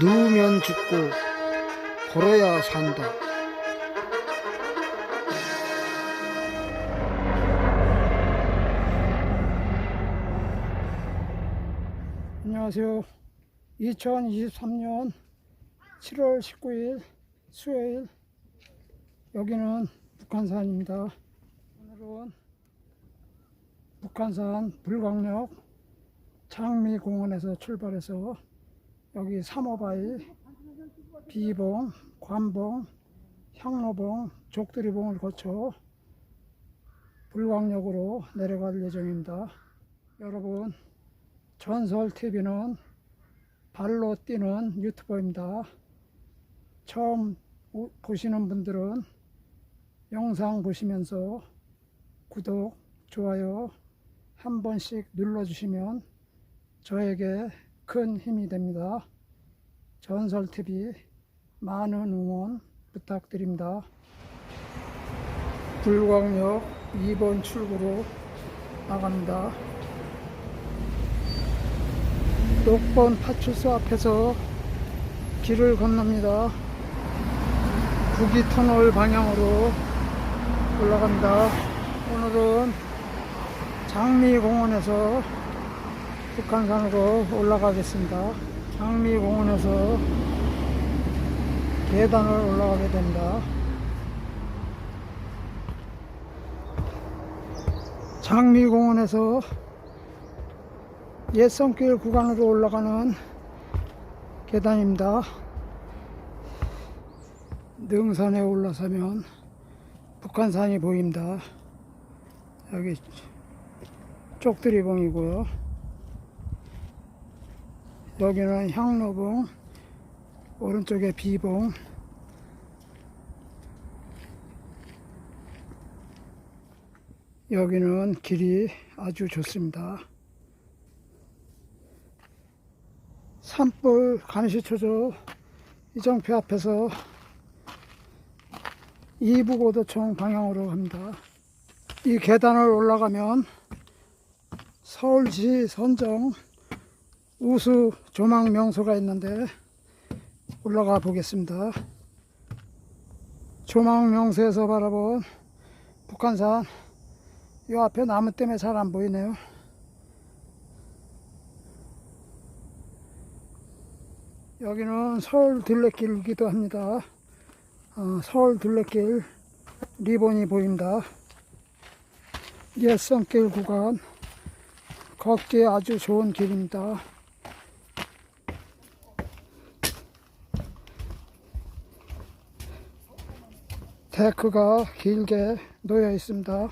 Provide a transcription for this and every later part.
누우면 죽고 걸어야 산다. 안녕하세요. 2023년 7월 19일 수요일 여기는 북한산입니다. 오늘은 북한산 불광역 장미공원에서 출발해서 여기 삼호바위, 비봉, 관봉, 향로봉, 족두리봉을 거쳐 불광역으로 내려갈 예정입니다. 여러분 전설 TV는 발로 뛰는 유튜버입니다. 처음 오- 보시는 분들은 영상 보시면서 구독, 좋아요 한 번씩 눌러주시면 저에게 큰 힘이 됩니다. 전설 TV 많은 응원 부탁드립니다. 불광역 2번 출구로 나갑니다. 녹번 파출소 앞에서 길을 건넙니다. 구기터널 방향으로 올라갑니다. 오늘은 장미공원에서 북한산으로 올라가겠습니다. 장미공원에서 계단을 올라가게 됩니다. 장미공원에서 옛성길 구간으로 올라가는 계단입니다. 능선에 올라서면 북한산이 보입니다. 여기 쪽두리봉이고요. 여기는 향로봉, 오른쪽에 비봉, 여기는 길이 아주 좋습니다. 산불 감시초소 이정표 앞에서 이북오도청 방향으로 갑니다. 이 계단을 올라가면 서울시 선정 우수 조망 명소가 있는데 올라가 보겠습니다. 조망 명소에서 바라본 북한산 이 앞에 나무 때문에 잘 안 보이네요. 여기는 서울 둘레길이기도 합니다. 어, 서울 둘레길 리본이 보인다. 옛성길 구간 걷기 아주 좋은 길입니다. 데크가 길게 놓여 있습니다.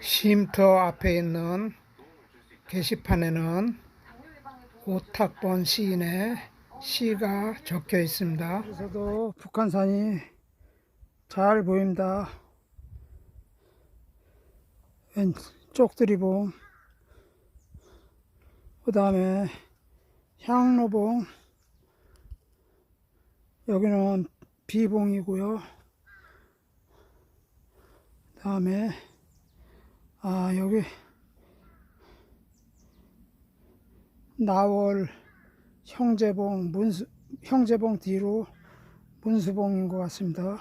쉼터 앞에 있는 게시판에는 오탁본 시인의 시가 적혀 있습니다. 그래서도 북한산이 잘 보입니다. 왼 쪽 들이봉, 그 다음에 향로봉, 여기는 비봉이고요. 그 다음에 아 여기 나월 형제봉 문수 형제봉 뒤로 문수봉인 것 같습니다.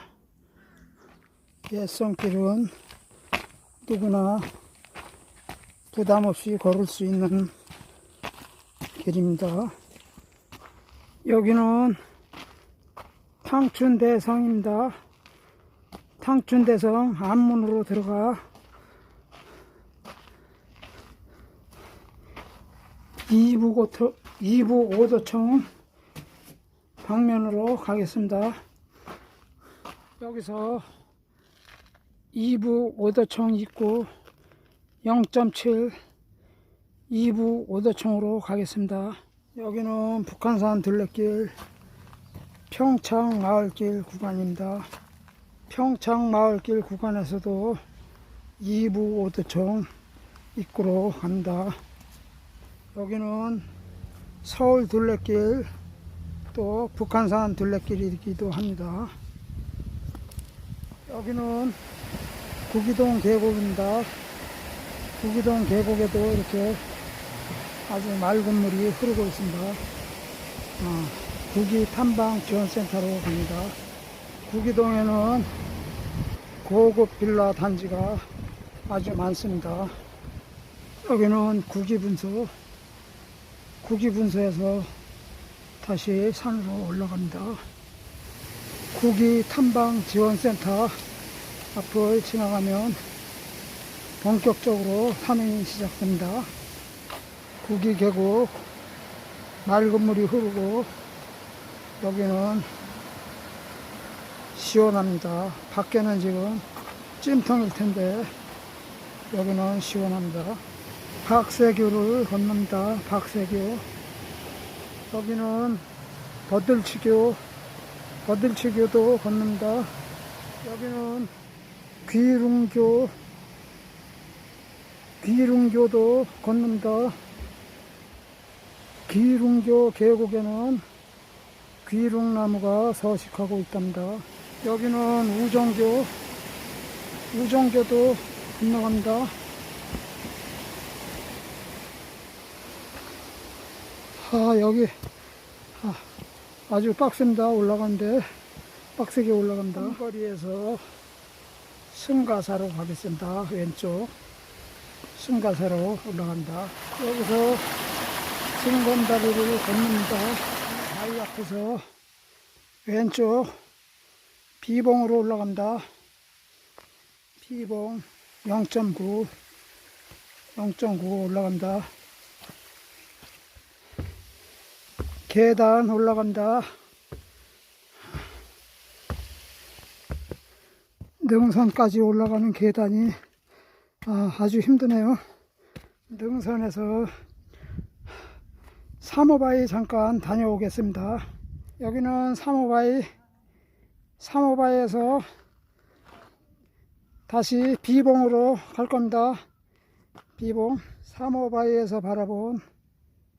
옛성길은 누구나 부담 없이 걸을 수 있는 길입니다. 여기는 탕춘대성입니다. 탕춘대성 앞문으로 들어가 이북 오토, 이북 오도청 방면으로 가겠습니다. 여기서 이북 오도청 입구 0.7 이북 오도청으로 가겠습니다. 여기는 북한산 둘레길 평창 마을길 구간입니다. 평창 마을길 구간에서도 이북 오도청 입구로 갑니다. 여기는 서울 둘레길 또 북한산 둘레길이기도 합니다. 여기는 구기동 계곡입니다. 구기동 계곡에도 이렇게 아주 맑은 물이 흐르고 있습니다. 어, 구기 탐방 지원센터로 갑니다. 구기동에는 고급 빌라 단지가 아주 많습니다. 여기는 구기분소, 구기분소에서 다시 산으로 올라갑니다. 구기 탐방 지원센터 앞을 지나가면 본격적으로 탐행이 시작됩니다. 구기 계곡 맑은 물이 흐르고 여기는 시원합니다. 밖에는 지금 찜통일 텐데 여기는 시원합니다. 박세교를 건넙니다. 박세교 여기는 버들치교 버들치교도 건넙니다. 여기는 귀룽교 귀룽교도 건넙니다. 귀룽교 계곡에는 귀룽나무가 서식하고 있답니다. 여기는 우정교, 우정교도 건너갑니다. 아, 여기, 아, 아주 빡셉니다. 올라가는데, 빡세게 올라간다. 거리에서 승가사로 가겠습니다. 왼쪽. 승가사로 올라간다. 여기서 승건다리를 걷는다. 바위 앞에서 왼쪽 비봉으로 올라간다. 비봉 0.9 0.9 올라간다. 계단 올라간다. 능선까지 올라가는 계단이 아, 아주 힘드네요. 능선에서 사모바이 잠깐 다녀오겠습니다. 여기는 사모바이, 사모바이에서 다시 비봉으로 갈 겁니다. 비봉, 사모바이에서 바라본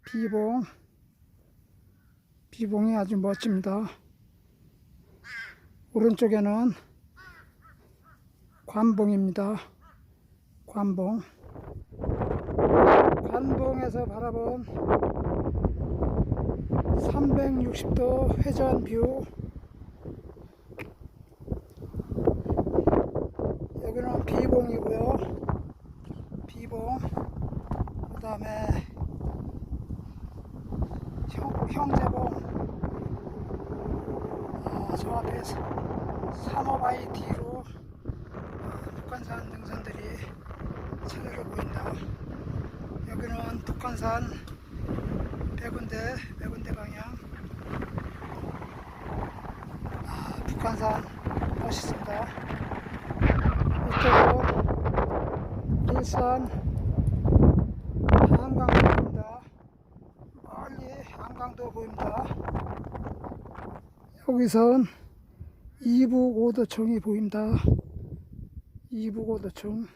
비봉, 비봉이 아주 멋집니다. 오른쪽에는 관봉입니다. 관봉. 관봉에서 바라본 360도 회전 뷰. 여기는 비봉이고요. 비봉. 그 다음에 형제봉. 어, 저 앞에 사모바이 뒤로 어, 북한산 능선들이 차례로 보인다. 여기는 북한산 백운대, 백운대 방향. 아, 북한산 멋있습니다. 이쪽으로 일산 한강도 보입니다. 멀리 한강도 보입니다. 여기선 이북 오도청이 보입니다. 이북 오도청.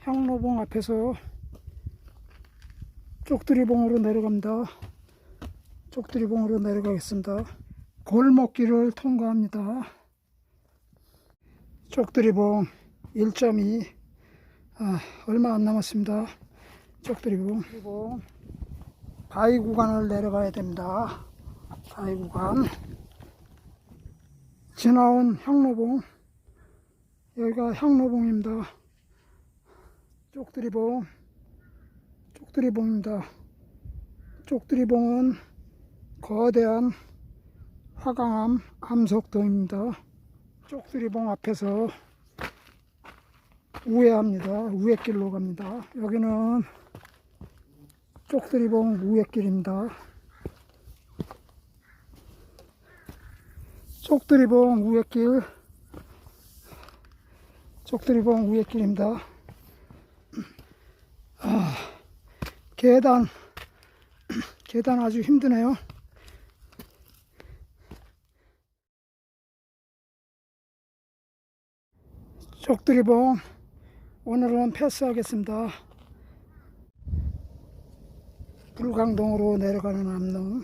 향로봉 앞에서 쪽두리봉으로 내려갑니다. 쪽두리봉으로 내려가겠습니다. 골목길을 통과합니다. 쪽두리봉 1.2 아, 얼마 안 남았습니다. 쪽두리봉 바위 구간을 내려가야 됩니다. 바위 구간 지나온 향로봉 여기가 향로봉입니다. 쪽두리봉 쪽두리봉입니다. 쪽두리봉은 거대한 화강암 암석동입니다. 쪽두리봉 앞에서 우회합니다. 우회길로 갑니다. 여기는 쪽두리봉 우회길입니다. 쪽두리봉 우회길 쪽두리봉 우회길입니다. 아, 계단 계단 아주 힘드네요. 쪽두리봉 오늘은 패스하겠습니다. 불광동으로 내려가는 암로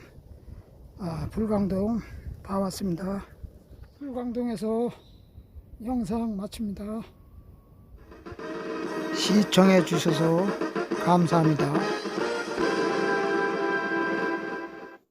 아, 불광동 다 왔습니다. 불광동에서 영상 마칩니다. 시청해 주셔서 감사합니다.